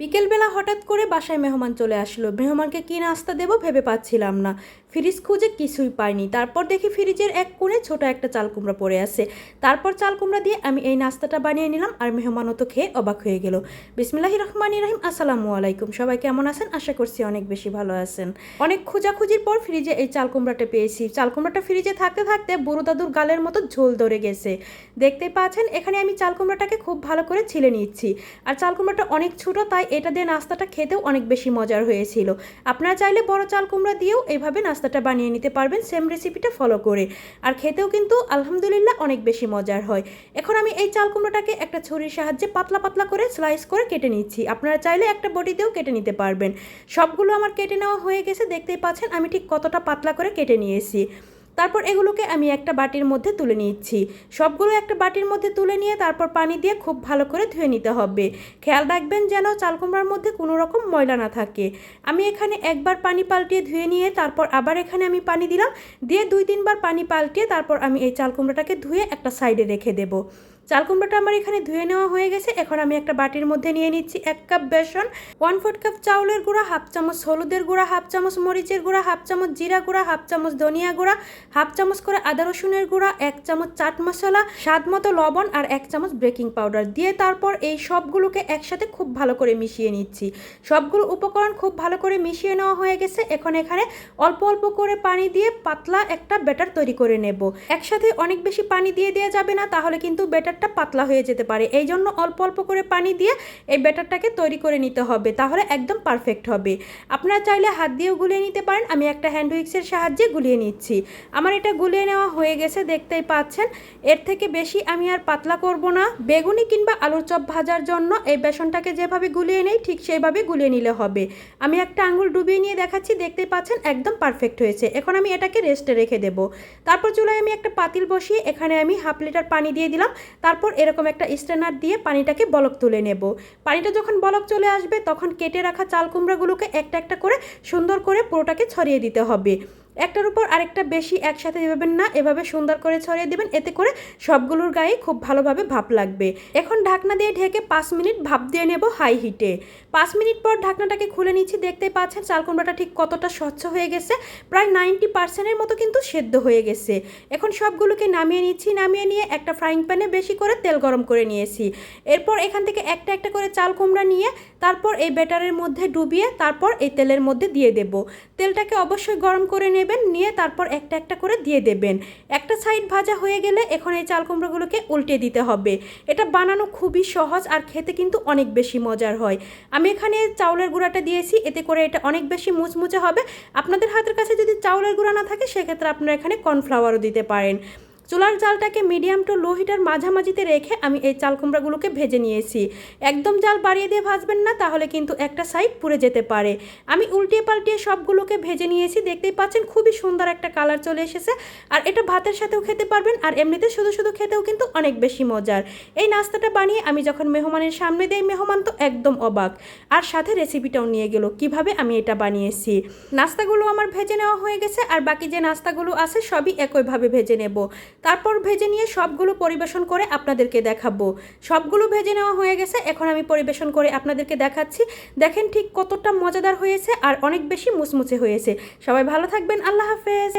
বিকেলবেলা হঠাৎ করে বাসায় মেহমান চলে আসলো। মেহমানকে কী নাস্তা দেবো ভেবে পাচ্ছিলাম না। ফ্রিজ খুঁজে কিছুই পাইনি। তারপর দেখি ফ্রিজের এক কোণে ছোট একটা চাল কুমড়া পড়ে আছে। তারপর চাল কুমড়া দিয়ে আমি এই নাস্তাটা বানিয়ে নিলাম আর মেহমানও তো খেয়ে অবাক হয়ে গেল। বিসমিল্লাহি রহমানি রহিম, আসসালামু আলাইকুম। সবাই কেমন আছেন? আশা করছি অনেক বেশি ভালো আছেন। অনেক খোঁজাখুঁজির পর ফ্রিজে এই চাল কুমড়াটা পেয়েছি। চাল কুমড়াটা ফ্রিজে থাকতে থাকতে বুড়ো দাদুর গালের মতো ঝোল ধরে গেছে। দেখতে পাচ্ছেন, এখানে আমি চাল কুমড়াটাকে খুব ভালো করে ছিলে নিচ্ছি। আর চাল কুমড়াটা অনেক ছোটো, তাই এটা দিয়ে নাস্তাটা খেতেও অনেক বেশি মজার হয়েছিল। আপনারা চাইলে বড় চাল কুমড়া দিয়েও এইভাবে নাস্তাটা বানিয়ে নিতে পারবেন সেম রেসিপিটা ফলো করে। আর খেতেও কিন্তু আলহামদুলিল্লাহ অনেক বেশি মজার হয়। এখন আমি এই চাল কুমড়োটাকে একটা ছুরির সাহায্যে পাতলা পাতলা করে স্লাইস করে কেটে নিচ্ছি। আপনারা চাইলে একটা বটিতেও কেটে নিতে পারবেন। সবগুলো আমার কেটে নেওয়া হয়ে গেছে, দেখতেই পাচ্ছেন আমি ঠিক কতটা পাতলা করে কেটে নিয়েছি। তারপর এগুলোকে আমি একটা বাটির মধ্যে তুলে নিচ্ছি। সবগুলো একটা বাটির মধ্যে তুলে নিয়ে তারপর পানি দিয়ে খুব ভালো করে ধুয়ে নিতে হবে। খেয়াল রাখবেন যেন চাল কুমড়ার মধ্যে কোনো রকম ময়লা না থাকে। আমি এখানে একবার পানি পাল্টিয়ে ধুয়ে নিয়ে তারপর আবার এখানে আমি পানি দিলাম। দিয়ে দুই তিনবার পানি পাল্টিয়ে তারপর আমি এই চাল কুমড়াটাকে ধুয়ে একটা সাইডে রেখে দেবো। চাল কুমড়োটা আমার এখানে ধুয়ে নেওয়া হয়ে গেছে। এখন আমি একটা বাটির মধ্যে নিয়ে নিচ্ছি এক কাপ বেসন ওয়ান ফোর্থ কাপ চাউলের গুঁড়া হাফ চামচ হলুদের গুঁড়া হাফ চামচ মরিচের গুঁড়া হাফ চামচ জিরা গুঁড়া হাফ চামচ ধনিয়া গুঁড়া হাফ চামচ করে আদা রসুনের গুঁড়া, এক চামচ চাট মশলা, স্বাদ মতো লবণ আর এক চামচ বেকিং পাউডার দিয়ে তারপর এই সবগুলোকে একসাথে খুব ভালো করে মিশিয়ে নিচ্ছি। সবগুলো উপকরণ খুব ভালো করে মিশিয়ে নেওয়া হয়ে গেছে। এখন এখানে অল্প অল্প করে পানি দিয়ে পাতলা একটা ব্যাটার তৈরি করে নেব। একসাথে অনেক বেশি পানি দিয়ে দেওয়া যাবে না, তাহলে কিন্তু ব্যাটারটা পাতলা হয়ে যেতে পারে। এই জন্য অল্প অল্প করে পানি দিয়ে এই ব্যাটারটাকে তৈরি করে নিতে হবে, তাহলে একদম পারফেক্ট হবে। আপনারা চাইলে হাত দিয়েও গুলিয়ে নিতে পারেন, আমি একটা হ্যান্ড উইক্সের সাহায্যে গুলিয়ে নিচ্ছি। আমার এটা গুলিয়ে নেওয়া হয়ে গেছে, দেখতেই পাচ্ছেন। এর থেকে বেশি আমি আর পাতলা করব না। বেগুনি কিংবা আলুর চপ ভাজার জন্য এই বেসনটাকে যেভাবে গুলিয়ে নেই, ঠিক সেইভাবে গুলিয়ে নিলে হবে। আমি একটা আঙুল ডুবিয়ে নিয়ে দেখাচ্ছি, দেখতেই পাচ্ছেন একদম পারফেক্ট হয়েছে। এখন আমি এটাকে রেস্টে রেখে দেব। তারপর চুলায় আমি একটা পাতিল বসিয়ে এখানে আমি হাফ লিটার পানি দিয়ে দিলাম। তারপর এরকম একটা স্ট্রেনার দিয়ে পানিটাকে বলক তুলে নেব। পানিটা যখন বলক চলে আসবে, তখন কেটে রাখা চাল কুমড়াগুলোকে একটা একটা করে সুন্দর করে পুরোটাকে ছড়িয়ে দিতে হবে। একটার উপর আরেকটা বেশি একসাথে দেবেন না, এভাবে সুন্দর করে ছড়িয়ে দেবেন, এতে করে সবগুলোর গায়ে খুব ভালোভাবে ভাপ লাগবে। এখন ঢাকনা দিয়ে ঢেকে পাঁচ মিনিট ভাপ দিয়ে নেব হাই হিটে। পাঁচ মিনিট পর ঢাকনাটাকে খুলে নিচ্ছি দেখতে পাচ্ছেন চাল কুমড়াটা ঠিক কতটা স্বচ্ছ হয়ে গেছে। প্রায় নাইনটি পার্সেন্টের মতো কিন্তু সেদ্ধ হয়ে গেছে। এখন সবগুলোকে নামিয়ে নিচ্ছি, নামিয়ে নিয়ে একটা ফ্রাইং প্যানে বেশি করে তেল গরম করে নিয়েছি। এরপর এখান থেকে একটা একটা করে চাল কুমড়া নিয়ে তারপর এই ব্যাটারের মধ্যে ডুবিয়ে তারপর এই তেলের মধ্যে দিয়ে দেব। তেলটাকে অবশ্যই গরম করে নেবেন নিয়ে তারপর একটা একটা করে দিয়ে দেবেন। একটা সাইড ভাজা হয়ে গেলে এখন এই চাল কুমড়োগুলোকে উল্টে দিতে হবে। এটা বানানো খুবই সহজ আর খেতে কিন্তু অনেক বেশি মজার হয়। আমি এখানে চাউলের গুঁড়াটা দিয়েছি, এতে করে এটা অনেক বেশি মুচমুচে হবে। আপনাদের হাতের কাছে যদি চাউলের গুঁড়া না থাকে, সেক্ষেত্রে আপনারা এখানে কর্নফ্লাওয়ারও দিতে পারেন। চুলার জালটাকে মিডিয়াম টু লো হিটার মাঝামাঝিতে রেখে আমি এই চাল কুমড়াগুলোকে ভেজে নিয়েছি। একদম জাল বাড়িয়ে দিয়ে ভাজবেন না, তাহলে কিন্তু একটা সাইড পুড়ে যেতে পারে। আমি উল্টিয়ে পাল্টিয়ে সবগুলোকে ভেজে নিয়েছি, দেখতেই পাচ্ছেন খুবই সুন্দর একটা কালার চলে এসেছে। আর এটা ভাতের সাথেও খেতে পারবেন, আর এমনিতে শুধু শুধু খেতেও কিন্তু অনেক বেশি মজার। এই নাস্তাটা বানিয়ে আমি যখন মেহমানের সামনে দেই, মেহমান তো একদম অবাক। আর সাথে রেসিপিটাও নিয়ে গেল, কীভাবে আমি এটা বানিয়েছি। নাস্তাগুলো আমার ভেজে নেওয়া হয়ে গেছে, আর বাকি যে নাস্তাগুলো আছে সবই একইভাবে ভেজে নেব। তারপর ভেজে নিয়ে সবগুলো পরিবেশন করে আপনাদেরকে দেখাবো। সবগুলো ভেজে নেওয়া হয়ে গেছে, এখন আমি পরিবেশন করে আপনাদেরকে দেখাচ্ছি। দেখেন ঠিক কতটা মজাদার হয়েছে আর অনেক বেশি মুচমুচে হয়েছে। সবাই ভালো থাকবেন, আল্লাহ হাফেজ।